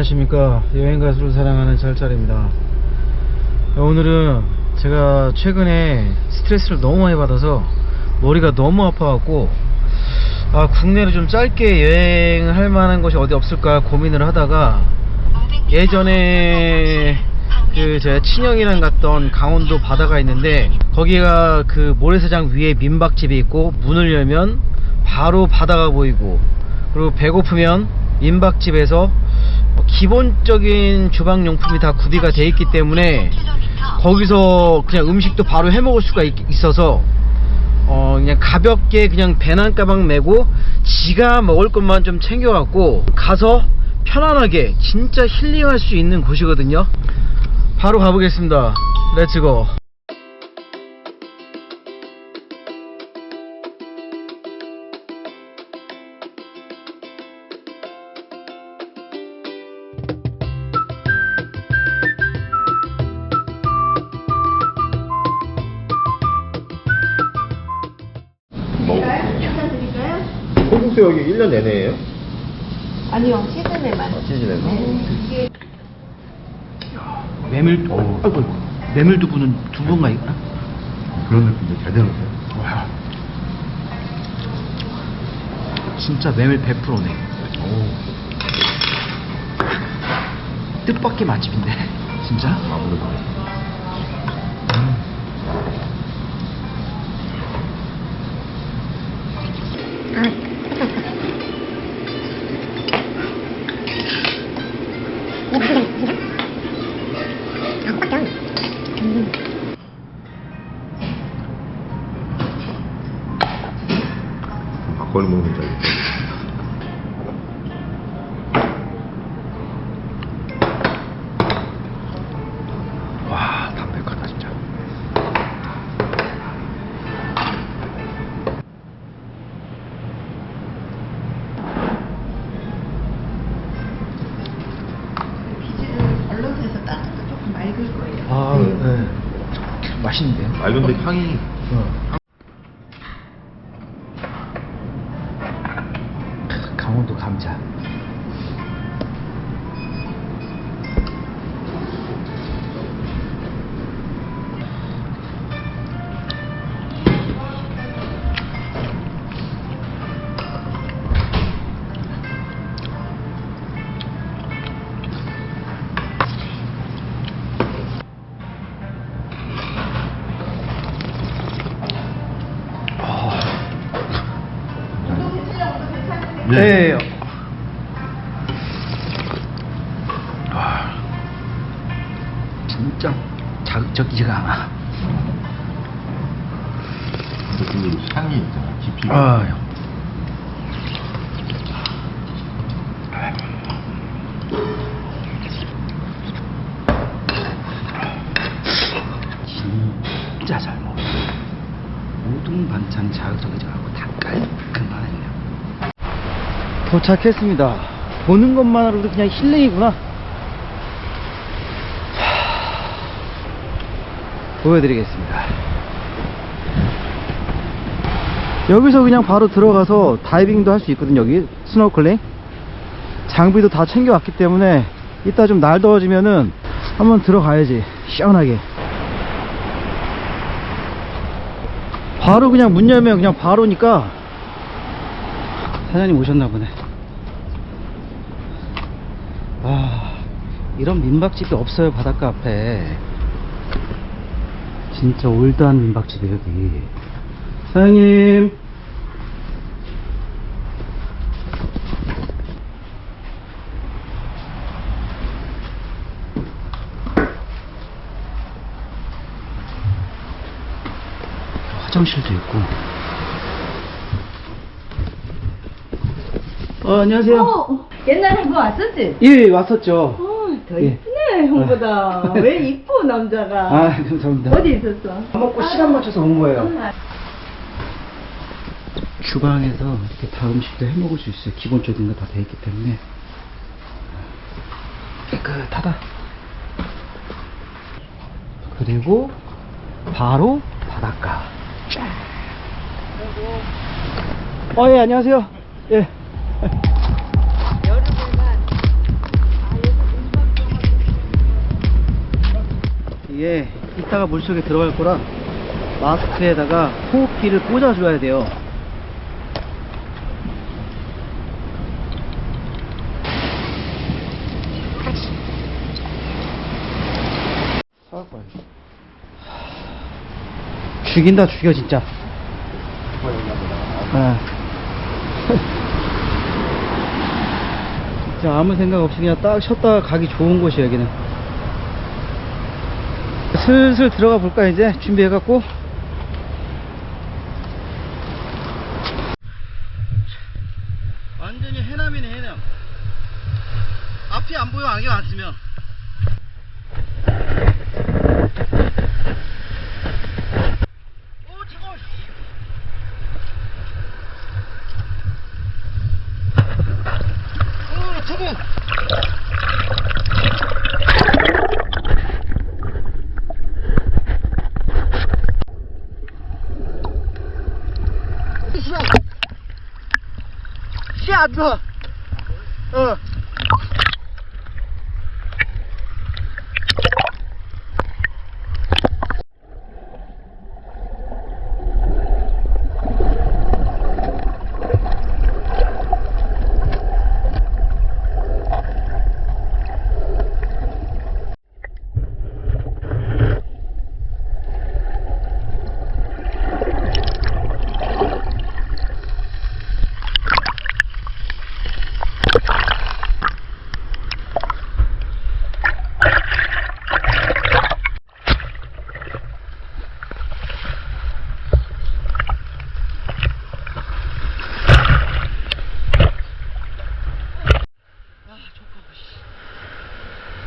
안녕하십니까. 여행가수를 사랑하는 짤짤입니다. 오늘은 제가 최근에 스트레스를 너무 많이 받아서 머리가 너무 아파갖고 아 국내로 좀 짧게 여행을 할 만한 곳이 어디 없을까 고민을 하다가 예전에 그제 친형이랑 갔던 강원도 바다가 있는데 거기가 그 모래사장 위에 민박집이 있고 문을 열면 바로 바다가 보이고 그리고 배고프면 민박집에서 뭐 기본적인 주방용품이 다 구비가 돼 있기 때문에 거기서 그냥 음식도 바로 해 먹을 수가 있, 있어서 어 그냥 가볍게 그냥 배낭 가방 메고 지가 먹을 것만 좀 챙겨갖고 가서 편안하게 진짜 힐링할 수 있는 곳이거든요. 바로 가보겠습니다. 렛츠고. 콩국수 여기 1년 내내예요? 아니요, 시즌에만. 시즌에서? 이게 메밀, 어우. 아이고, 메밀 두부는 두부인가 있나? 그런 느낌인데 잘 되는데 와. 진짜 메밀 100%네. 뜻밖의 맛집인데. 진짜? 아무래도 막걸 맛있는데요? 맑은데 향이 강 진짜 잘 먹어. 모든 반찬이 자극적이지 않고 다 깔끔하네요. 도착했습니다. 보는 것만으로도 그냥 힐링이구나. 하, 보여드리겠습니다. 여기서 그냥 바로 들어가서 다이빙도 할 수 있거든요. 여기 스노클링. 장비도 다 챙겨왔기 때문에 이따 좀 날 더워지면은 한번 들어가야지. 시원하게. 바로 그냥 문 열면 그냥 바로니까 사장님 오셨나 보네. 아, 이런 민박집이 없어요, 바닷가 앞에. 진짜 올드한 민박집이 여기. 사장님. 화장실도 있고. 어, 안녕하세요. 어, 옛날에 뭐 왔었지? 예, 왔었죠. 어, 더 예. 이쁘네, 형보다. 왜 이뻐, 남자가? 아, 감사합니다. 어디 있었어? 밥 먹고 시간 맞춰서 온 거예요. 응. 주방에서 이렇게 다 음식도 해 먹을 수 있어요. 기본적인 거 다 돼 있기 때문에 깨끗하다. 그리고 바로 바닷가. 쫙. 어, 예, 안녕하세요. 예. 이게 이따가 물속에 들어갈 거라 마스크에다가 호흡기를 꽂아줘야 돼요. 죽인다 죽여 진짜. 아. 진짜 아무 생각 없이 그냥 딱 쉬었다가 가기 좋은 곳이야 여기는. 슬슬 들어가 볼까 이제 준비해갖고 완전히 해남이네 해남 앞이 안 보여 안경 안 쓰면 오 차가워 오 차가워 씨안 좋아 어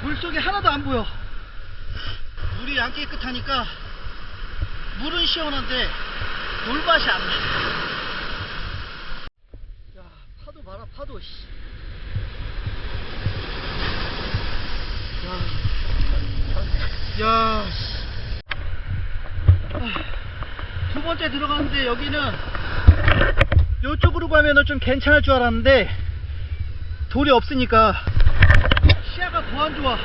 물속에 하나도 안 보여. 물이 안 깨끗하니까 물은 시원한데 물맛이 안 나. 야, 파도 봐라, 파도, 씨. 야, 야, 씨. 아, 두 번째 들어갔는데 여기는 이쪽으로 가면은 좀 괜찮을 줄 알았는데 돌이 없으니까 시야가 더 안 좋아.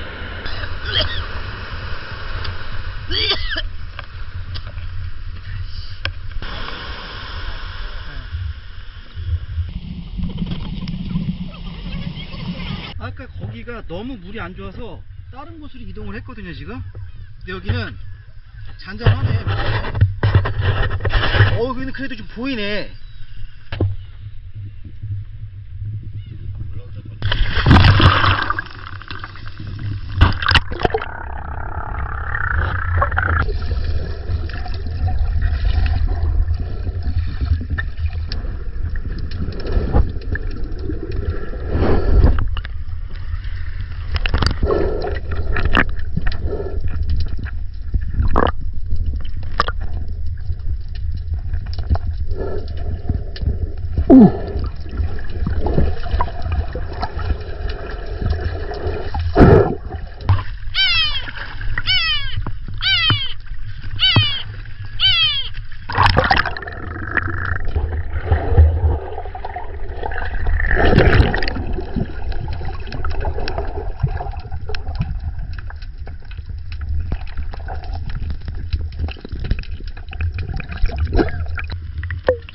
아까 거기가 너무 물이 안 좋아서 다른 곳으로 이동을 했거든요 지금. 근데 여기는 잔잔하네. 어, 여기는 그래도 좀 보이네.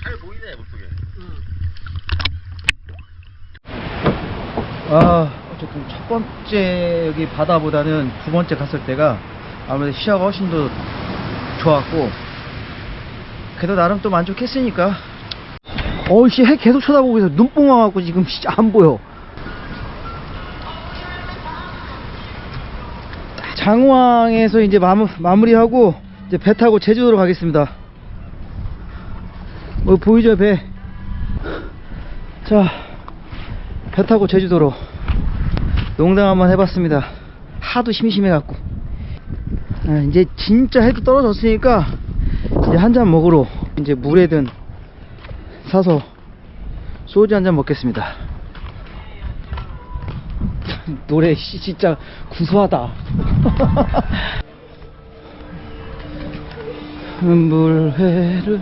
잘 보이네 물속에. 아, 어쨌든 첫 번째 여기 바다보다는 두 번째 갔을 때가 아무래도 시야가 훨씬 더 좋았고, 그래도 나름 또 만족했으니까. 어우씨, 해 계속 쳐다보고 있어. 눈뽕 와갖고 지금 진짜 안 보여. 장왕에서 이제 마무, 마무리하고, 이제 배 타고 제주도로 가겠습니다. 뭐 보이죠, 배? 자, 배 타고 제주도로 농담 한번 해봤습니다. 하도 심심해갖고. 아, 이제 진짜 해도 떨어졌으니까 이제 한 잔 먹으러 이제 물에든 사서 소주 한 잔 먹겠습니다. 노래 씨, 진짜 구수하다. 물회를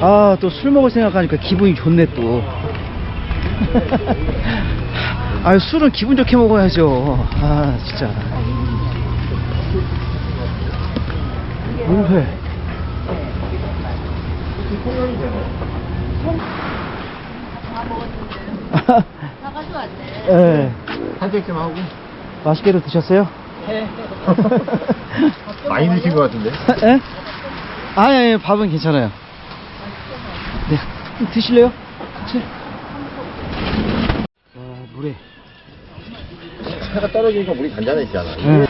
아 또 술 먹을 생각하니까 기분이 좋네 또. 아 술은 기분 좋게 먹어야죠. 아 진짜. 가져왔네. 예. 산책 좀 하고. 맛있게도 드셨어요? 네. 많이 드신 것 같은데? 예? 아, 예, 예, 밥은 괜찮아요. 네, 좀 드실래요? 같이. 와, 물에. 해가 떨어지니까 물이 잔잔해지잖아. 예.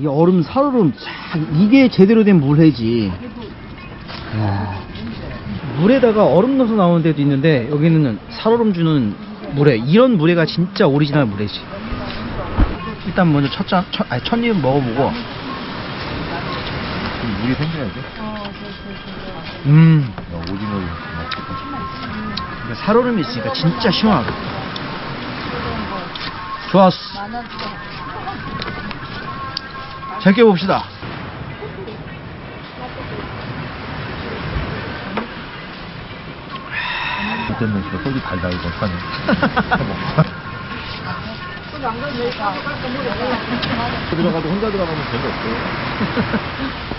이 얼음, 살얼음, 참, 이게 제대로 된 물회지. 야, 물에다가 얼음 넣어서 나오는 데도 있는데, 여기는 살얼음 주는 물회. 이런 물회가 진짜 오리지널 물회지. 일단 먼저 첫 잔, 첫, 아니, 첫 입 먹어보고, 물이 생겨야지. 음, 어, 오징어. 이게 살얼음이 있으니까 진짜 시원하다. 좋았어. 재껴 봅시다. 그때는 진짜 소주 달달 이거 하네. 들어가도 혼자 들어가면 재미없어.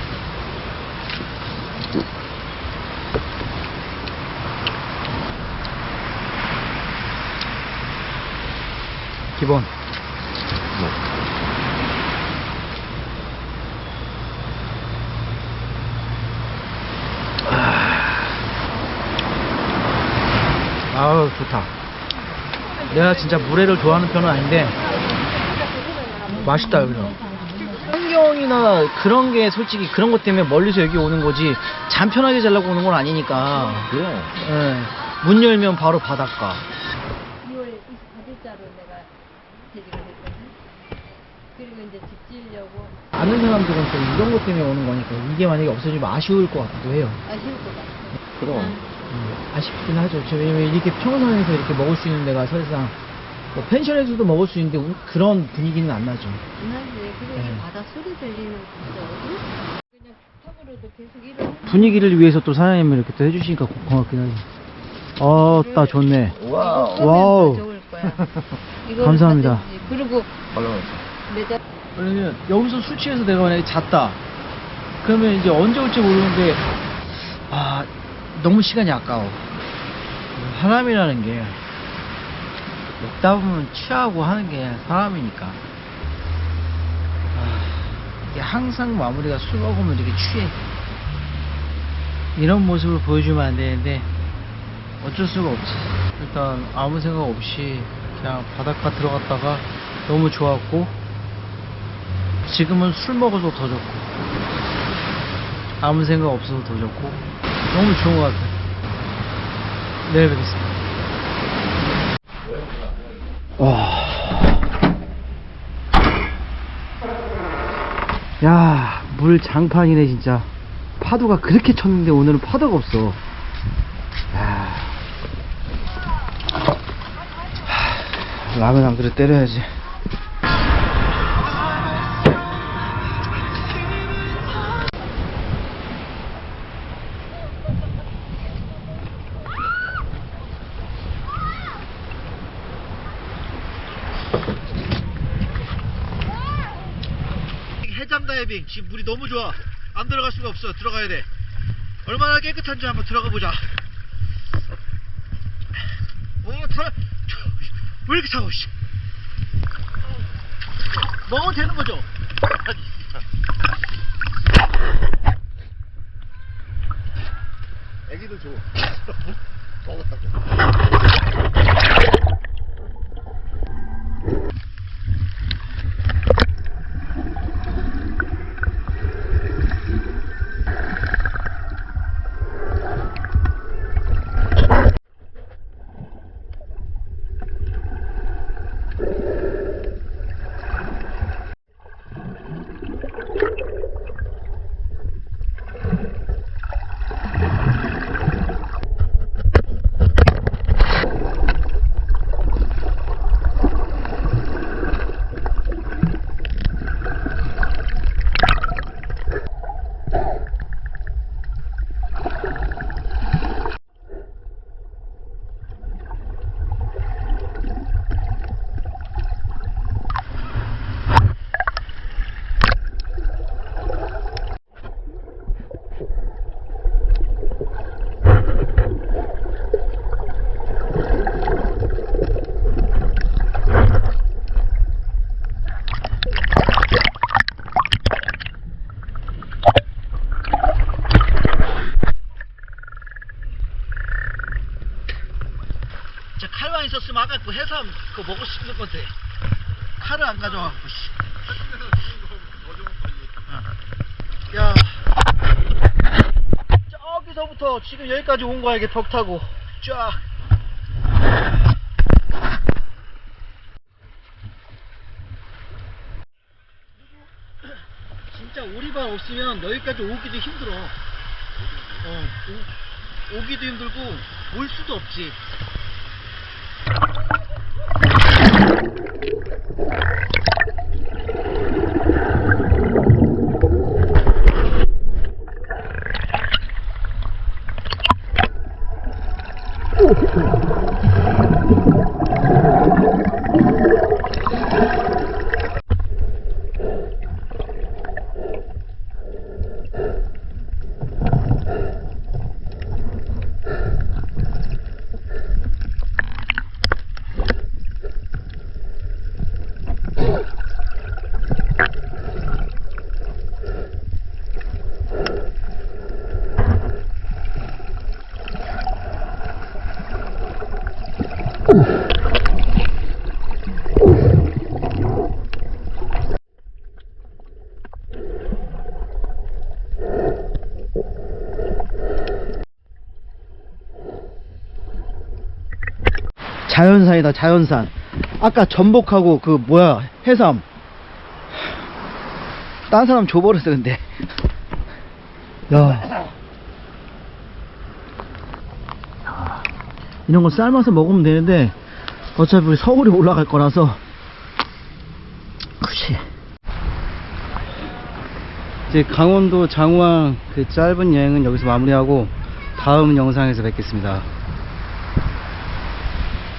기본. 아우 좋다. 내가 진짜 물회를 좋아하는 편은 아닌데 맛있다 여기는. 환경이나 그런 게 솔직히 그런 것 때문에 멀리서 여기 오는 거지 잠 편하게 자려고 오는 건 아니니까. 그래. 예. 문 열면 바로 바닷가. 2월 24일자로 내가 퇴직을 했거든. 그리고 이제 집 지으려고 아는 사람들은 또 이런 것 때문에 오는 거니까 이게 만약에 없어지면 아쉬울 것 같기도 해요. 아쉬울 것 같아. 그럼. 음, 아쉽긴 하죠. 저 왜냐면 이렇게 평상에서 이렇게 먹을 수 있는 데가 사실상 뭐 펜션에서도 먹을 수 있는데 우- 그런 분위기는 안 나죠. 그리고 네. 바다 소리 들리는 진짜 어디? 그냥 턱으로도 계속 이런 분위기를 위해서 또 사장님이 이렇게 또 해주시니까 고- 고맙긴 하죠. 어, 따 좋네. 와우. 와우. 좋을 거야. 감사합니다. 그리고 발라놨어. 내가 그러면 여기서 술 취해서 내가 만약에 잤다. 그러면 이제 언제 올지 모르는데 아 너무 시간이 아까워. 사람이라는 게 먹다 보면 취하고 하는 게 사람이니까. 아, 이게 항상 마무리가 술 먹으면 이렇게 취해. 이런 모습을 보여주면 안 되는데 어쩔 수가 없지. 일단 아무 생각 없이 그냥 바닷가 들어갔다가 너무 좋았고 지금은 술 먹어서 더 좋고 아무 생각 없어서 더 좋고 너무 좋은 것 같아요. 내일 뵙겠습니다. 와. 야, 물 장판이네 진짜. 파도가 그렇게 쳤는데 오늘은 파도가 없어. 야. 하, 라면 한 그릇 때려야지. 해잠 다이빙. 지금 물이 너무 좋아. 안 들어갈 수가 없어. 들어가야 돼. 얼마나 깨끗한지 한번 들어가 보자. 오 차, 왜 이렇게 차가워 씨 먹으면 되는 거죠 애기도 줘. 먹었다고. 뭐 해삼 그거 먹을 수 있는 건데. 칼을 안 가져와갖고 씨. 어. 야. 저기서부터 지금 여기까지 온 거야 이게 벽 타고. 쫙. 진짜 오리발 없으면 여기까지 오기도 힘들어. 어, 오, 오기도 힘들고 올 수도 없지 Thank you. 자연산이다 자연산. 아까 전복하고 그 뭐야 해삼. 딴 사람 줘버렸어 근데. 야. 이런 거 삶아서 먹으면 되는데 어차피 서울에 올라갈 거라서. 그치 이제 강원도 장호항 그 짧은 여행은 여기서 마무리하고 다음 영상에서 뵙겠습니다